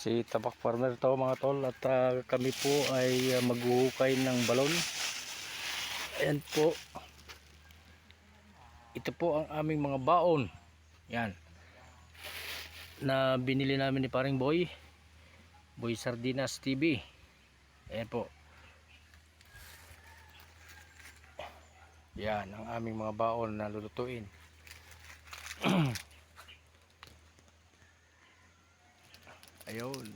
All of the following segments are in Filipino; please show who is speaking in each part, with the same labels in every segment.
Speaker 1: Si Tabak Farmer to mga tol at ah, kami po ay ah, maghuhukay ng balon. Ayan po. Ito po ang aming mga baon. Yan. Na binili namin ni paring Boy. Boy Sardinas TV. Ayan po. Yan ang aming mga baon na lulutuin. Ayun.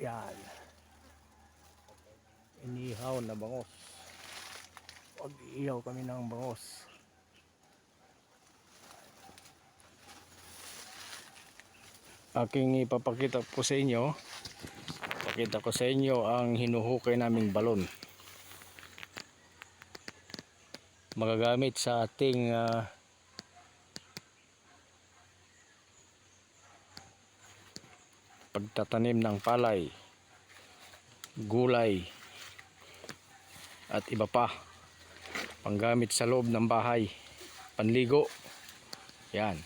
Speaker 1: Yan. Inihaw na bangos. Pag-ihaw kami ng bangos. Aking ipapakita po sa inyo. Pakita ko sa inyo ang hinuhukay naming balon. Magagamit sa ating ah, pagtatanim ng palay, gulay, at iba pa. Panggamit sa loob ng bahay, panligo. Yan.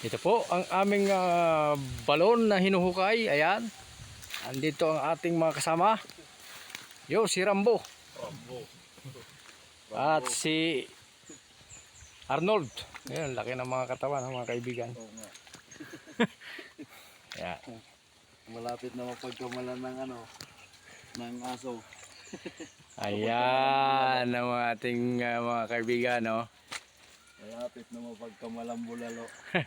Speaker 1: Ito po ang aming ah, balon na hinuhukay. Ayan. Andito ang ating mga kasama. Yo, si Rambo. At si Arnold. Ayan, laki ng mga katawan ng mga kaibigan.
Speaker 2: Oo nga.
Speaker 1: Ayan.
Speaker 2: Malapit na mapagkamalan ng ano, ng aso.
Speaker 1: Ayan ang mga ating ah, mga kaibigan, no?
Speaker 2: Malapit na mapagkamalang bulalo.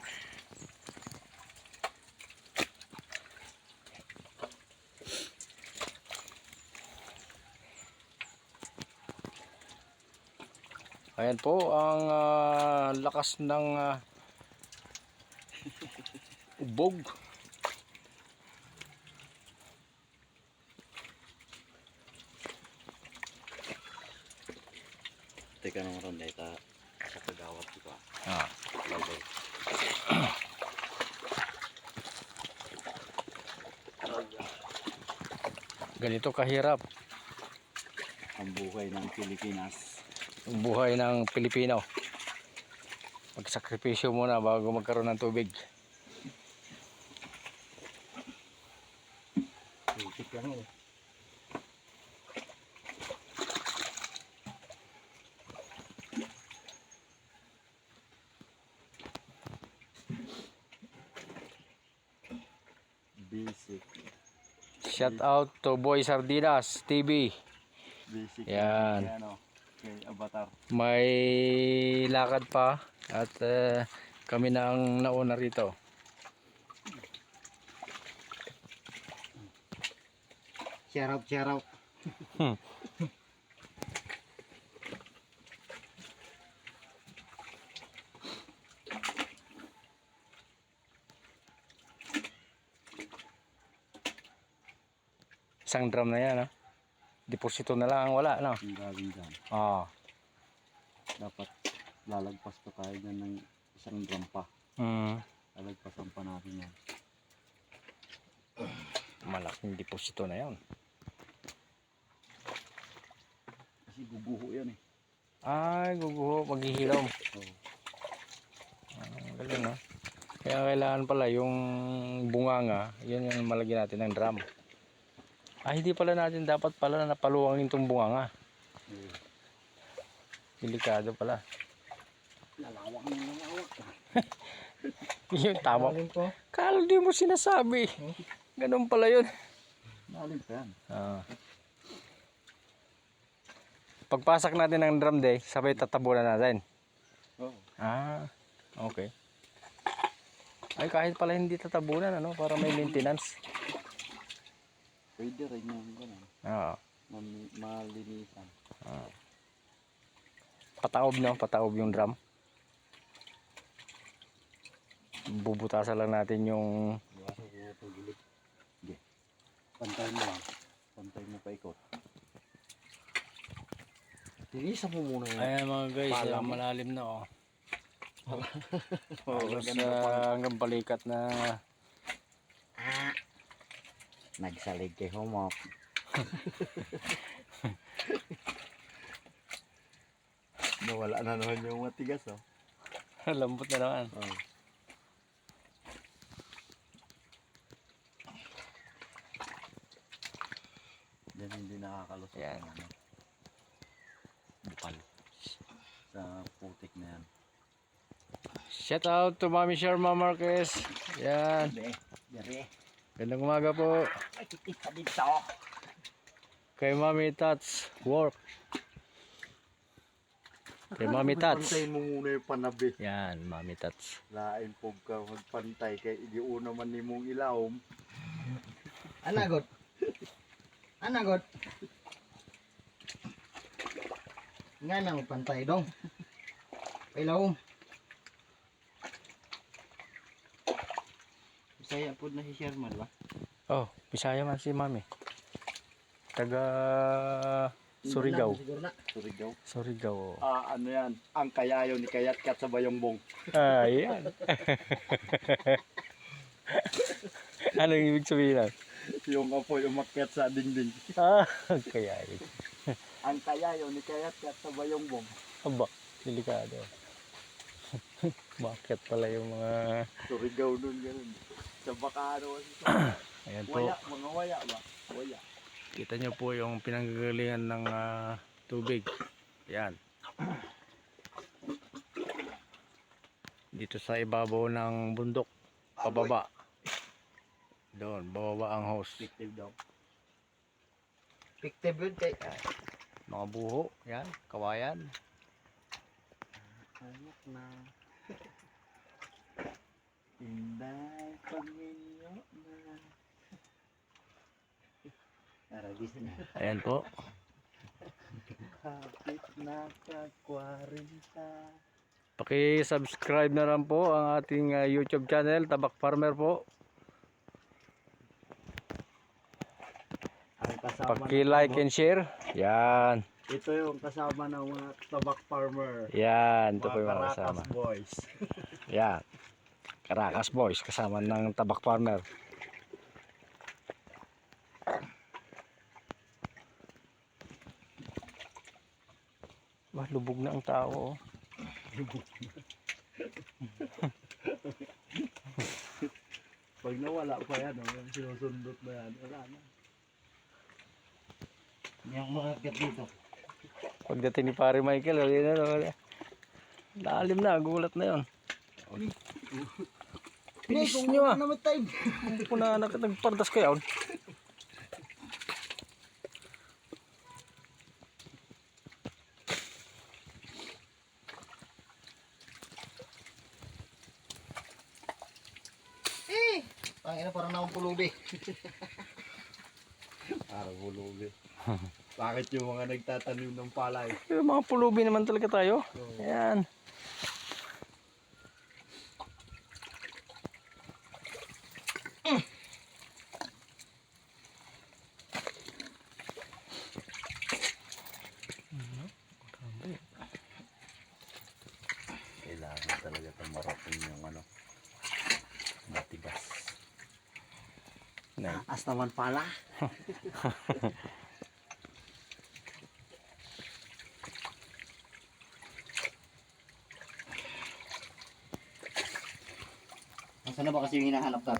Speaker 1: Ayan po ang ah, lakas ng ah, ubog.
Speaker 2: Teka nang ron ta sa kagawat ko pa.
Speaker 1: Ah. Ganito kahirap
Speaker 2: Ang buhay ng Pilipinas.
Speaker 1: Buhay ng Pilipino. Magsakripisyo muna bago magkaroon ng tubig.
Speaker 2: Itik lang eh. Basic.
Speaker 1: Shout out to Boy Sardinas TV.
Speaker 2: Basic.
Speaker 1: Yan.
Speaker 2: Kay ano, kay Avatar.
Speaker 1: May lakad pa at eh, kami na ang nauna rito.
Speaker 2: Shout out, shout out.
Speaker 1: Isang drum na yan, ha? Deposito na lang ang wala, no?
Speaker 2: Ang galing dyan.
Speaker 1: Ah.
Speaker 2: Dapat lalagpas pa tayo dyan ng isang drum pa.
Speaker 1: Mm,
Speaker 2: Lalagpasan pa natin yan.
Speaker 1: malaking deposito na yan.
Speaker 2: Kasi guguho yan eh.
Speaker 1: Ay, guguho, maghihilom.
Speaker 2: Oo.
Speaker 1: Ang galing, ha? Kaya kailangan pala yung bunganga, yun yung malagyan natin ng drum. Ah, hindi pala natin dapat pala napaluwangin itong bunganga.
Speaker 2: Eh,
Speaker 1: Delikado pala.
Speaker 2: Lalawak ng lalawak.
Speaker 1: Yung tama. Kala di mo sinasabi. Ganun pala yun.
Speaker 2: Lalim pa yan.
Speaker 1: Ah. Pagpasak natin ng drum day, sabay tatabunan natin.
Speaker 2: Oo.
Speaker 1: Ah, okay. Ay, kahit pala hindi tatabunan, ano, para may maintenance.
Speaker 2: Pwede rin yung gano'n.
Speaker 1: Oo.
Speaker 2: Mami- Malinisan.
Speaker 1: Pataob, no? Pataob yung drum. Bubutasan lang natin yung...
Speaker 2: Iwasan ko ito gilid. Sige. Pantay mo lang. Pantay mo pa ikot. Tinisan mo muna yan.
Speaker 1: Ayan mga guys,
Speaker 2: Pala
Speaker 1: ah,
Speaker 2: mo.
Speaker 1: malalim na, oh.
Speaker 2: Oo, ganun
Speaker 1: ah, hanggang balikat na
Speaker 2: Nagsalig kay Humok. Nawala na naman yung matigas, oh.
Speaker 1: Lambot na naman.
Speaker 2: oh. Yan hindi nakakalusot
Speaker 1: Yan.
Speaker 2: ng ano. Bukal. Sa putik na yan.
Speaker 1: Shout out to Mami Sharma Marquez. Yan.
Speaker 2: Be, yari.
Speaker 1: Gandang umaga po.
Speaker 2: Ay, kita dito.
Speaker 1: Kay Mami Tats. Work. Kay Mami Tats.
Speaker 2: Pantayin mo muna yung panabi.
Speaker 1: Yan, Mami Tats.
Speaker 2: Lain po ka magpantay kay di una man ni mong ilawom.
Speaker 3: Anagot. Anagot. Nga nang pantay dong. Ilaw. Saya po na si Sherman ba?
Speaker 1: Oh, Bisaya man si Mami. Taga Surigao.
Speaker 2: Surigao.
Speaker 1: Surigao.
Speaker 2: Ah, ano yan? Ang kayayo ni Kayat Kat sa Bayongbong.
Speaker 1: Ah, yan. ano yung ibig sabihin nun?
Speaker 2: yung apoy umakyat sa dingding.
Speaker 1: Ah, kaya yun.
Speaker 2: Ang kayayo ni Kayat Kat sa Bayongbong.
Speaker 1: Aba, delikado. Bakit pala yung mga...
Speaker 2: Surigao nun ganun. Sa baka ano kasi sa
Speaker 1: Ayan po.
Speaker 2: waya, mga waya ba? Waya.
Speaker 1: Kita nyo po yung pinanggagalingan ng ah, tubig. Yan. Dito sa ibabaw ng bundok. Pababa. Doon, bababa ang hose.
Speaker 2: Fictive daw.
Speaker 3: Pictive yun kay
Speaker 1: Mga buho. Yan, kawayan.
Speaker 2: Anak na. Inday pamilyo na. Arabis na.
Speaker 1: Ayan po.
Speaker 2: Kapit na ka 40.
Speaker 1: Paki-subscribe na lang po ang ating ah, YouTube channel, Tabak Farmer po. Paki-like and share. Yan.
Speaker 2: Ito yung kasama ng mga tabak farmer.
Speaker 1: Yan. Ito
Speaker 2: mga
Speaker 1: po yung mga kasama.
Speaker 2: boys.
Speaker 1: Yan. Caracas Boys kasama ng Tabak Farmer. Bah, lubog na ang tao. oh.
Speaker 2: Pag nawala pa yan, oh, sinusundot na yan, wala na.
Speaker 3: yung mga gat dito.
Speaker 1: Pagdating ni Pare Michael, oh, yun, ano, wala. Lalim na, gulat na yun. Bilis nyo ah.
Speaker 3: Namatay.
Speaker 1: Kung na nag nagpardas kayo.
Speaker 3: Tangina parang naong pulubi.
Speaker 2: Araw hulubi. Bakit yung mga nagtatanim ng palay?
Speaker 1: Yung mga pulubi naman talaga tayo. Ayan.
Speaker 2: Kailangan talaga tumarating yung ano, matigas.
Speaker 1: Na,
Speaker 2: As naman pala.
Speaker 3: Nasaan na ba kasi yung hinahanap natin?